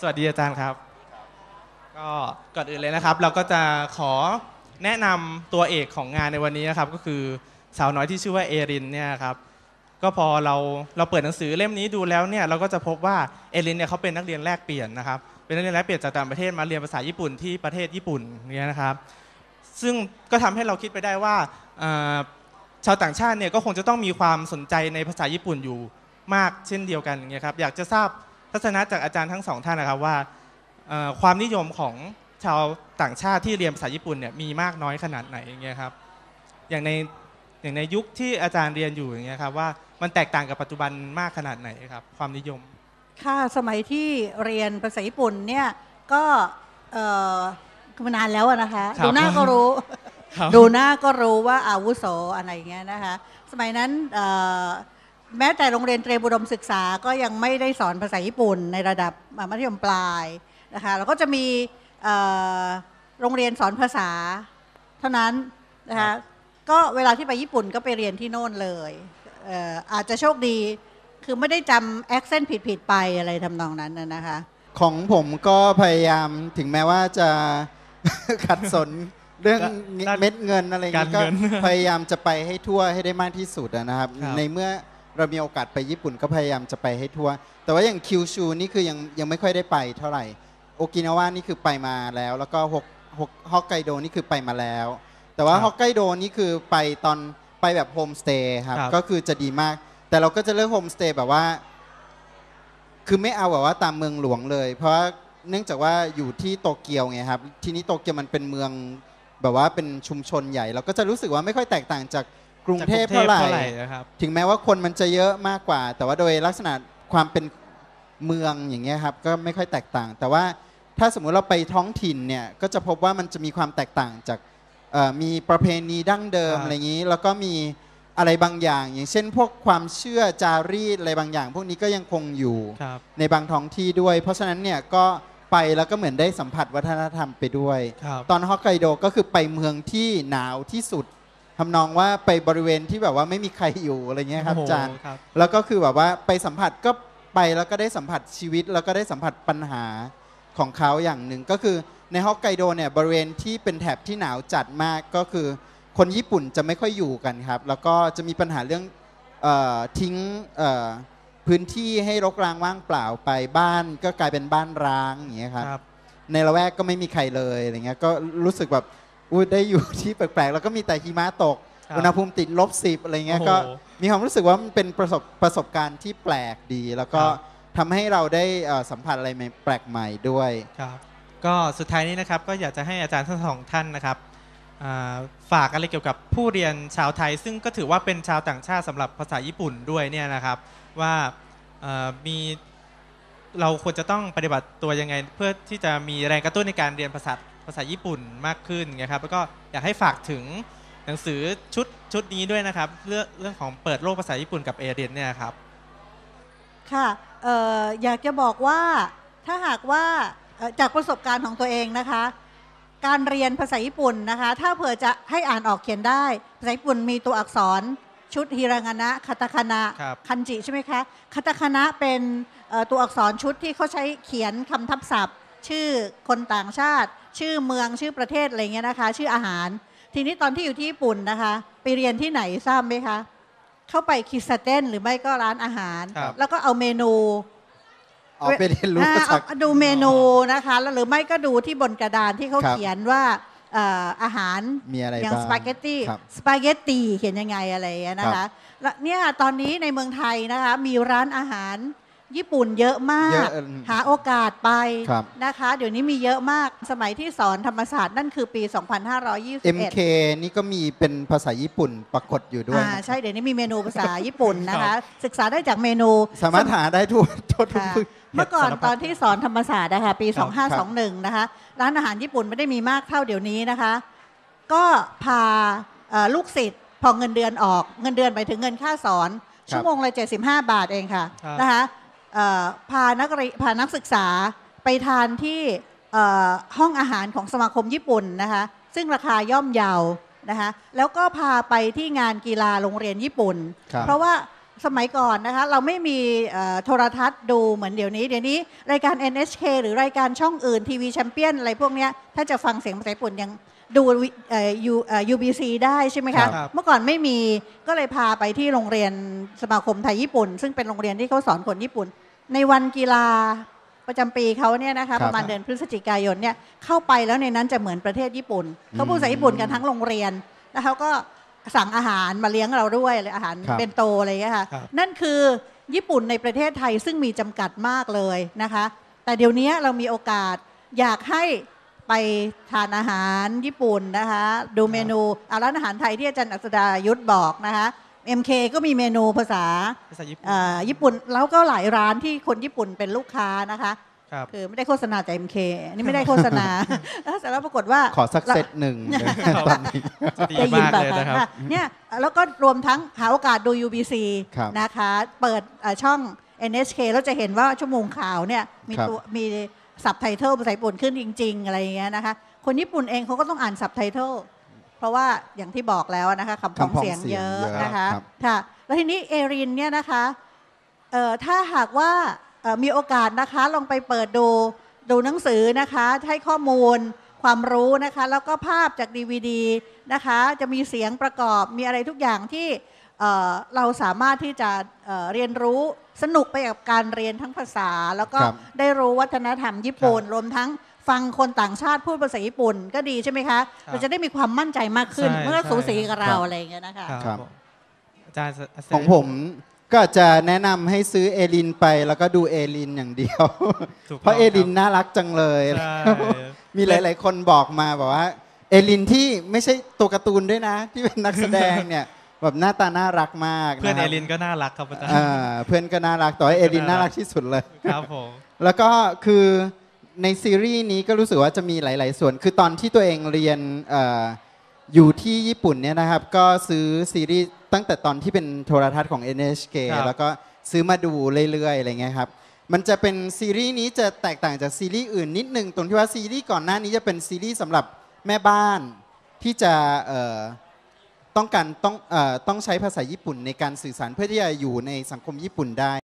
สวัสดีอาจารย์ครับ ก็ก่อนอื่นเลยนะครับ เราก็จะขอแนะนำตัวเอกของงานในวันนี้นะครับ ก็คือสาวน้อยที่ชื่อว่าเอรินเนี่ยครับ ก็พอเราเราเปิดหนังสือเล่มนี้ดูแล้วเนี่ยเราก็จะพบว่าเอรินเนี่ยเขาเป็นนักเรียนแลกเปลี่ยนนะครับ เป็นนักเรียนแลกเปลี่ยนจากต่างประเทศมาเรียนภาษาญี่ปุ่นที่ประเทศญี่ปุ่นเนี่ยนะครับ ซึ่งก็ทำให้เราคิดไปได้ว่าเอ่อชาวต่างชาติเนี่ยก็คงจะต้องมีความสนใจในภาษาญี่ปุ่นอยู่มากเช่นเดียวกันอย่างเงี้ยครับ อยากจะทราบ ทัศนะจากอาจารย์ทั้งสองท่านนะครับว่าเอ่อความนิยมของชาวต่างชาติที่เรียนภาษาญี่ปุ่นเนี่ยมีมากน้อยขนาดไหนอย่างเงี้ยครับอย่างในอย่างในยุคที่อาจารย์เรียนอยู่อย่างเงี้ยครับว่ามันแตกต่างกับปัจจุบันมากขนาดไหนครับ ความนิยม ค่ะสมัยที่เรียนภาษาญี่ปุ่นเนี่ยก็เอ่อคือมานานแล้วอะนะคะครับดูหน้าก็รู้ครับดูหน้าก็รู้ว่าอาวุโสอะไรอย่างเงี้ยนะคะ สมัยนั้นเอ่อ แม้แต่โรงเรียนเตรียมอุดมศึกษาก็ยังไม่ได้สอนภาษาญี่ปุ่นในระดับมัธยมปลายนะคะแล้วก็จะมีเอ่อโรงเรียนสอนภาษาเท่านั้นนะครัคะบก็เวลาที่ไปญี่ปุ่นก็ไปเรียนที่โน่นเลยเอ่ออาจจะโชคดีคือไม่ได้จำแอคเซนต์ผิดๆไปอะไรทำนองนั้นน่ะนะคะ ของผมก็พยายามถึงแม้ว่าจะขัดสนเรื่องด้านเม็ดเงินอะไรอย่างการนี้ก็เงินพยายามจะไปให้ทั่วให้ได้มากที่สุดอะนะครับครับ ในเมื่อ เรามีโอกาสไปญี่ปุ่นก็พยายามจะไปให้ทั่ว แต่ว่าอย่างคิวชูนี่คือยังยังไม่ค่อยได้ไปเท่าไหร่โอกินาวานี่คือไปมาแล้ว แล้วก็ฮอกฮอกฮอกไกโดนี่คือไปมาแล้ว แต่ว่าครับฮอกไกโดนี่คือไปตอนไปแบบโฮมสเตย์ครับครับก็คือจะดีมาก แต่เราก็จะเลือกโฮมสเตย์แบบว่า คือไม่เอาแบบว่าตามเมืองหลวงเลย เพราะว่าเนื่องจากว่าอยู่ที่โตเกียวไงครับ ทีนี้โตเกียวมันเป็นเมืองแบบว่าเป็นชุมชนใหญ่ เราก็จะรู้สึกว่าไม่ค่อยแตกต่างจาก กรุงเทพจากกรุเท่าไหร่นะครับ ถึงแม้ว่าคนมันจะเยอะมากกว่า แต่ว่าโดยลักษณะความเป็นเมืองอย่างเงี้ยครับก็ไม่ค่อยแตกต่าง แต่ว่าถ้าสมมุติเราไปท้องถิ่นเนี่ยก็จะพบว่ามันจะมีความแตกต่างจากเอ่อมีประเพณีดั้งเดิมครับอะไรอย่างนี้ แล้วก็มีอะไรบางอย่าง อย่างเช่น พวกความเชื่อจารีตอะไรบางอย่าง พวกนี้ก็ยังคงอยู่ครับในบางท้องที่ด้วย เพราะฉะนั้นเนี่ยก็ไปแล้วก็เหมือนได้สัมผัสวัฒนธรรมไปด้วยครับตอนฮอกไกโดก็คือไปเมืองที่หนาวที่สุด ทำนองว่าไปบริเวณที่แบบว่าไม่มีใครอยู่อะไรเงี้ยครับโอ้โหอาจารย์ ครับ แล้วก็คือแบบว่าไปสัมผัสก็ไปแล้วก็ได้สัมผัสชีวิต แล้วก็ได้สัมผัสปัญหาของเขาอย่างหนึ่งก็คือในฮอกไกโดเนี่ยบริเวณที่เป็นแถบที่หนาวจัดมากก็คือ คนญี่ปุ่นจะไม่ค่อยอยู่กันครับ แล้วก็จะมีปัญหาเรื่องเออทิ้งเอ่อพื้นที่ให้รกร้างว่างเปล่าไปบ้าน ก็กลายเป็นบ้านร้างอย่างเงี้ยครับครับในละแวกก็ไม่มีใครเลยอะไรเงี้ยก็รู้สึกแบบ อุ้ยได้อยู่ที่แปลกๆ แล้วก็มีแต่หิมะตก ครับอุณหภูมิติดลบสิบอะไรเงี้ยโอ้โหก็มีความรู้สึกว่ามันเป็นประสบประสบการณ์ที่แปลกดี แล้วก็ครับ ทำให้เราได้เอ่อสัมผัสอะไรใหม่แปลกใหม่ด้วย ครับก็สุดท้ายนี้นะครับก็อยากจะให้อาจารย์ทั้งสองท่านนะครับอ่าฝากอะไรเกี่ยวกับผู้เรียนชาวไทย ซึ่งก็ถือว่าเป็นชาวต่างชาติสำหรับภาษาญี่ปุ่นด้วยเนี่ยนะครับ ว่าเอ่อมีเราควรจะต้องปฏิบัติตัวยังไง เพื่อที่จะมีแรงกระตุ้นในการเรียนภาษา ภาษาญี่ปุ่นมากขึ้นไงครับแล้วก็อยากให้ฝากถึงหนังสือชุดชุดนี้ด้วยนะครับ เรื่องเรื่องของเปิดโลกภาษาญี่ปุ่นกับเอเรียนเนี่ยครับค่ะเอ่ออยากจะบอกว่าถ้าหากว่าเอ่อจากประสบการณ์ของตัวเองนะคะ การเรียนภาษาญี่ปุ่นนะคะ ถ้าเผื่อจะให้อ่านออกเขียนได้ ภาษาญี่ปุ่นมีตัวอักษรชุดฮิรางานะคาตาคานะครับคันจิใช่ไหมคะคาตาคานะเป็นเอ่อตัวอักษรชุดที่เขาใช้เขียนคำทับศัพท์ ชื่อคนต่างชาติ ชื่อเมืองชื่อประเทศอะไรเงี้ยนะคะ ชื่ออาหาร ทีนี้ตอนที่อยู่ที่ญี่ปุ่นนะคะ ไปเรียนที่ไหนทราบไหมคะ เข้าไปคิสเต้นหรือไม่ก็ร้านอาหาร ครับ แล้วก็เอาเมนูออกไปเรียนรู้อ่าภาษา เอาดูเมนูนะคะแล้วหรือไม่ก็ดูที่บนกระดานที่เขาครับเขียนว่าเอ่ออาหารมีอะไรอย่างบ้างสปาเกตตี้ครับสปาเกตตีเขียนยังไงอะไรอย่างเงี้ยนะครัคะบ แล้วเนี่ยตอนนี้ในเมืองไทยนะคะมีร้านอาหาร ญี่ปุ่นเยอะมาเยกอะเออหาโอกาสไปครับ นะคะ เดี๋ยวนี้มีเยอะมากสมัยที่สอนธรรมศาสตร์นั่นคือปี 2521 MK นี่ก็มีเป็นภาษาญี่ปุ่นปรากฏอยู่ด้วยอ่านะใช่เดี๋ยวนี้มีเมนูภาษาญี่ปุ่นนะครัคะบศึกษาได้จากเมนู สามารถหาได้ทั่วทั่วทุกค่ะพื้น เมื่อก่อนสารพัดตอนที่สอนธรรมศาสตร์นะคะปีครับ 2521 นะคะ ร้านอาหารญี่ปุ่นไม่ได้มีมากเท่าเดี๋ยวนี้นะคะ ก็พาเอ่อลูกศิษย์พอเงินเดือนออกเงินเดือนไปถึงเงินค่าสอนครับชั่วโมงละ75 บาทเองค่ะครับ นะคะเอ่อ พานักเรียนพานักศึกษาไปทานที่เอ่อห้องอาหารของสมาคมญี่ปุ่นนะคะซึ่งราคาย่อมเยานะคะแล้วก็พาไปที่งานกีฬาโรงเรียนญี่ปุ่นครับเพราะว่าสมัยก่อนนะคะเราไม่มีเอ่อโทรทัศน์ดูเหมือนเดี๋ยวนี้ เดี๋ยวนี้รายการ NHK หรือรายการช่องอื่นทีวีแชมเปี้ยนอะไรพวกเนี้ยถ้าจะฟังเสียงภาษาญี่ปุ่นยังดูวิเอ่อ U- เอ่อ UBC ได้ใช่ไหมครัคะบเมื่อก่อนไม่มีก็เลยพาไปที่โรงเรียนสมาคมไทยญี่ปุ่น ซึ่งเป็นโรงเรียนที่เขาสอนคนญี่ปุ่น ในวันกีฬาประจำปีเขาเนี่ยนะคะครับประมาณเดือนพฤศจิกายนเนี่ยเข้าไปแล้วในนั้นจะเหมือนประเทศญี่ปุ่นเขาพูดภาษาญี่ปุ่นกันทั้งโรงเรียนแล้วเขาก็สั่งอาหารมาเลี้ยงเราด้วยเลยอาหารครับเบนโตอะไรอย่างเงี้ยค่ะครับนั่นคือญี่ปุ่นในประเทศไทยซึ่งมีจำกัดมากเลยนะคะ แต่เดี๋ยวนี้เรามีโอกาสอยากให้ไปทานอาหารญี่ปุ่นนะคะ ดูเมนูอาร้านอาหารไทยที่อาจารย์อัศดายุทธบอกนะคะ MK ก็มีเมนูภาษาภาษาญี่ปุ่นเอ่อญี่ปุ่นแล้วก็หลายร้านที่คนญี่ปุ่นเป็นลูกค้านะคะครับ คือไม่ได้โฆษณาจาก MK อันนี้ไม่ได้โฆษณา แล้วเสร็จแล้วปรากฏว่า ขอสักเซตหนึ่งตอนนี้ ดีได้ยินมากป่ะเลยนะครับคะเนี่ยแล้วก็รวมทั้งหาโอกาสดู UBC ครับนะคะ เปิดเอ่อช่อง NHK แล้วจะเห็นว่าชั่วโมงข่าวเนี่ยมีครับตัวมีสับไตเติลภาษาญี่ปุ่นขึ้นจริง ๆ อะไรอย่างเงี้ยนะคะ คนญี่ปุ่นเองเขาก็ต้องอ่านสับไตเติล เพราะว่าอย่างที่บอกแล้วนะคะคำพ้องคำพ้องเสียงเสียงเยอะเยอะนะคะครับค่ะแล้วทีนี้เอรินเนี่ยนะคะเอ่อถ้าหากว่าเอ่อมีโอกาสนะคะลองไปเปิดดูดูหนังสือนะคะให้ข้อมูลความรู้นะคะ แล้วก็ภาพจาก DVD นะคะ จะมีเสียงประกอบมีอะไรทุกอย่างที่เอ่อเราสามารถที่จะเอ่อเรียนรู้ สนุกไปกับการเรียนทั้งภาษา แล้วก็ครับได้รู้วัฒนธรรมญี่ปุ่น รวมทั้งฟังคนต่างชาติพูดภาษาญี่ปุ่น ก็ดีใช่ไหมคะครับเราจะได้มีความมั่นใจมากขึ้น ใช่ เมื่อสูสีกับเราครับ อะไรอย่างเงี้ยนะคะ ครับ ผมอาจารย์ของผมก็จะแนะนำให้ซื้อเอลินไปแล้วก็ดูเอลินอย่างเดียว ถูกต้องเพราะเอลินน่ารักจังเลย ใช่ มีหลาย ๆ คนบอกมาบอกว่า เอลินที่ไม่ใช่ตัวการ์ตูนด้วยนะ ที่เป็นนักแสดงเนี่ย แบบหน้าตาน่ารักมากเพื่อนนะคเอรับลินก็น่ารักครับอาจารย์อ่าเพื่อนก็น่ารักแต่ว่าเอลินน่ารักที่สุดเลยครับผมแล้วก็คือในซีรีส์นี้ก็รู้สึกว่าจะมีหลาย ๆ ส่วน คือตอนที่ตัวเองเรียนเอออยู่ที่ญี่ปุ่นเนี่ยนะครับ ก็ซื้อซีรีส์ตั้งแต่ตอนที่เป็นโทรทัศน์ของ NHK ครับแล้วก็ซื้อมาดูเรื่อย ๆ อะไรเงี้ยครับ มันจะเป็นซีรีส์นี้จะแตกต่างจากซีรีส์อื่นนิดนึง ตรงที่ว่าซีรีส์ก่อนหน้านี้จะเป็นซีรีส์สำหรับแม่บ้านที่จะเอ่อ ต้องการต้องเอ่อต้องใช้ภาษาญี่ปุ่นในการสื่อสารเพื่อที่จะอยู่ในสังคมญี่ปุ่นได้